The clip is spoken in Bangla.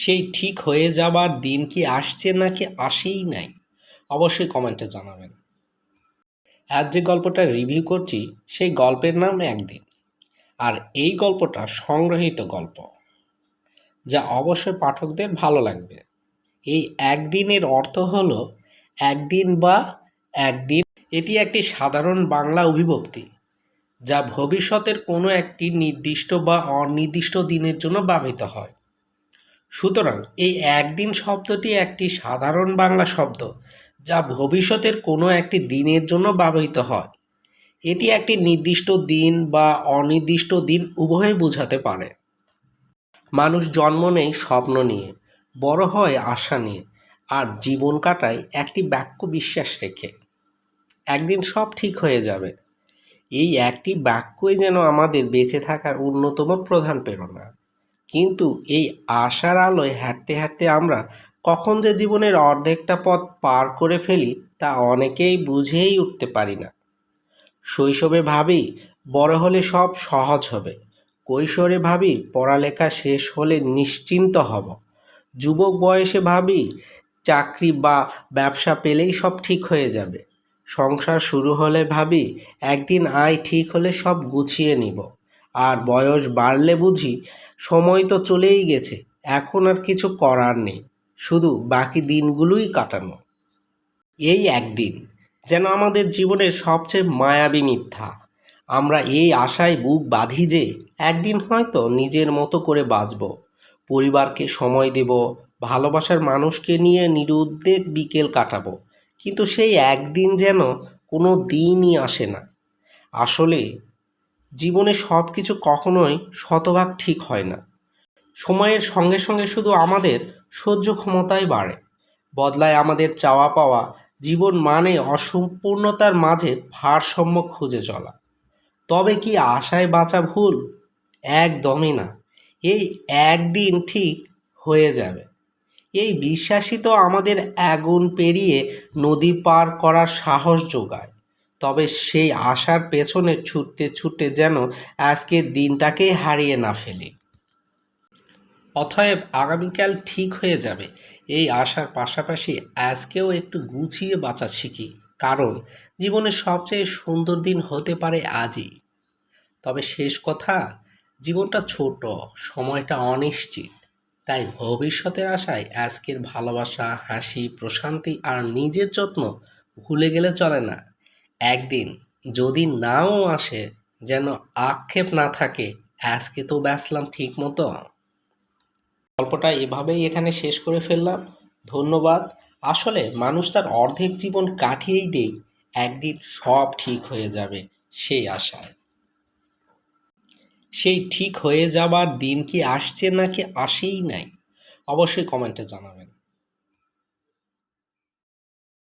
সেই ঠিক হয়ে যাবার দিন কি আসছে নাকি আসেই নাই? অবশ্যই কমেন্টে জানাবেন। আজ যে গল্পটা রিভিউ করছি, সেই গল্পের নাম একদিন। আর এই গল্পটা সংগ্রহীত গল্প, যা অবশ্যই পাঠকদের ভালো লাগবে। এই একদিনের অর্থ হলো, একদিন বা একদিন এটি একটি সাধারণ বাংলা অভিভক্তি যা ভবিষ্যতের কোনো একটি নির্দিষ্ট বা অনির্দিষ্ট দিনের জন্য ব্যবহৃত হয়। সুতরাং এই একদিন শব্দটি একটি সাধারণ বাংলা শব্দ, যা ভবিষ্যতের কোনো একটি দিনের জন্য ব্যবহৃত হয়। এটি একটি নির্দিষ্ট দিন বা অনির্দিষ্ট দিন উভয়ই বোঝাতে পারে। মানুষ জন্ম নেয় স্বপ্ন নিয়ে, বড় হয় আশা নিয়ে, আর জীবন কাটায় একটি বাক্য বিশ্বাস রেখে। একদিন সব ঠিক হয়ে যাবে। এই একটি বাক্যই যেন আমাদের বেঁচে থাকার অন্যতম প্রধান প্রেরণা। কিন্তু এই আশার আলোয় হাঁটতে হাঁটতে আমরা কখন যে জীবনের অর্ধেকটা পথ পার করে ফেলি তা অনেকেই বুঝেই উঠতে পারি না। শৈশবে ভাবি, বড় হলে সব সহজ হবে। কৈশোরে ভাবি, পড়ালেখা শেষ হলে নিশ্চিন্ত হব। যুবক বয়সে ভাবি, চাকরি বা ব্যবসা পেলেই সব ঠিক হয়ে যাবে। সংসার শুরু হলে ভাবি, একদিন আয় ঠিক হলে সব গুছিয়ে নিব। আর বয়স বাড়লে বুঝি সময় তো চলেই গেছে, এখন আর কিছু করার নেই, শুধু বাকি দিনগুলোই কাটানো। এই একদিন যেন আমাদের জীবনের সবচেয়ে মায়াবী মিথ্যা। আমরা এই আশায় বুক বাঁধি যে একদিন হয়তো নিজের মতো করে বাঁচব। পরিবারকে সময় দেব, ভালোবাসার মানুষকে নিয়ে নিরুদ্বেগ বিকেল কাটাবো, কিন্তু সেই একদিন যেন কোনো দিনই আসে না। আসলে জীবনে সব কিছু কখনোই শতভাগ ঠিক হয় না। সময়ের সঙ্গে সঙ্গে শুধু আমাদের সহ্য ক্ষমতাই বাড়ে। বদলায় আমাদের চাওয়া পাওয়া জীবন মানে অসম্পূর্ণতার মাঝে ভারসাম্য খুঁজে চলা। তবে কি আশায় বাঁচা ভুল? একদমই না। এই একদিন ঠিক হয়ে যাবে। এই বিশ্বাসই তো আমাদের আগুন পেরিয়ে নদী পার করার সাহস যোগায়। তবে সেই আশার পেছনে ছুটতে ছুটতে যেন আজকের দিনটাকেই হারিয়ে না ফেলি। অতএব আগামীকাল ঠিক হয়ে যাবে। এই আশার পাশাপাশি আজকেও একটু গুছিয়ে বাঁচা শিখি, কারণ জীবনের সবচেয়ে সুন্দর দিন হতে পারে আজই। তবে শেষ কথা, জীবনটা ছোট, সময়টা অনিশ্চিত। তাই ভবিষ্যতের আশায় আজকের ভালোবাসা, হাসি, প্রশান্তি আর নিজের যত্ন ভুলে গেলে চলে না। একদিন যদি নাও আসে, যেন আক্ষেপ না থাকে, আজকে তো বাঁচলাম ঠিক মতো। গল্পটা এভাবেই এখানে শেষ করে ফেললাম। ধন্যবাদ। আসলে মানুষ তার অর্ধেক জীবন কাটিয়েই দেয় একদিন সব ঠিক হয়ে যাবে, সেই আশায়। সেই ঠিক হয়ে যাবার দিন কি আসছে নাকি আসেই নাই, অবশ্যই কমেন্টে জানাবেন।